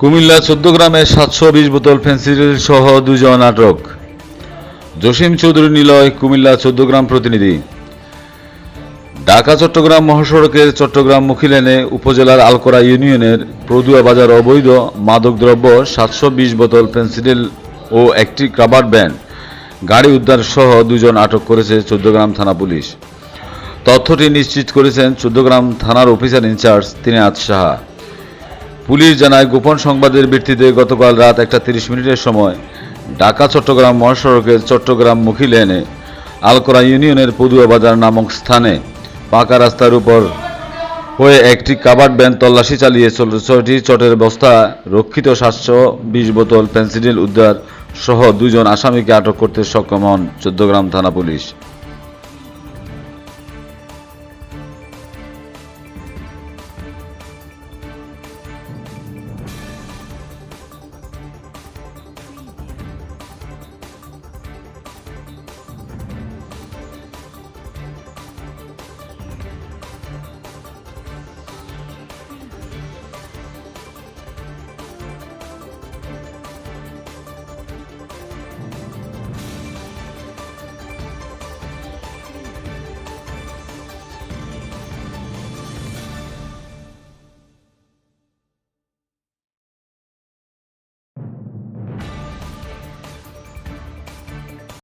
কুমিল্লা গ্রামে সাতশো বিশ বোতল ফেন্সিডিল সহ দুজন আটক। জসিম চৌধুরী নিলয় কুমিল্লা গ্রাম প্রতিনিধি। ঢাকা চট্টগ্রাম মহাসড়কের চট্টগ্রাম মুখিলেনে উপজেলার আলকোরা ইউনিয়নের প্রদুয়া বাজার অবৈধ মাদকদ্রব্য সাতশো বিশ বোতল ফেন্সিডিল ও একটি কাবার ব্যান্ড গাড়ি উদ্ধার সহ দুজন আটক করেছে চোদ্দগ্রাম থানা পুলিশ। তথ্যটি নিশ্চিত করেছেন চোদ্দগ্রাম থানার officer incharge Tinat Saha. Police জানায়, গোপন সংবাদের ভিত্তিতে গতকাল রাত একটা তিরিশ মিনিটের সময় ঢাকা, চট্টগ্রাম মহাসড়কের চট্টগ্রাম মুখী লেনে আলকোরা ইউনিয়নের পদুয়া বাজার নামক স্থানে পাকা রাস্তার উপর হয়ে একটি কাবার্ড ব্যান তল্লাশি চালিয়ে চল- ছয়টি চটের বস্তা, রক্ষিত সাতশো বিশ বোতল পেন্সিডিল উদ্ধার সহ দুজন আসামিকে আটক করতে সক্ষম হন চোদ্দগ্রাম থানা পুলিশ।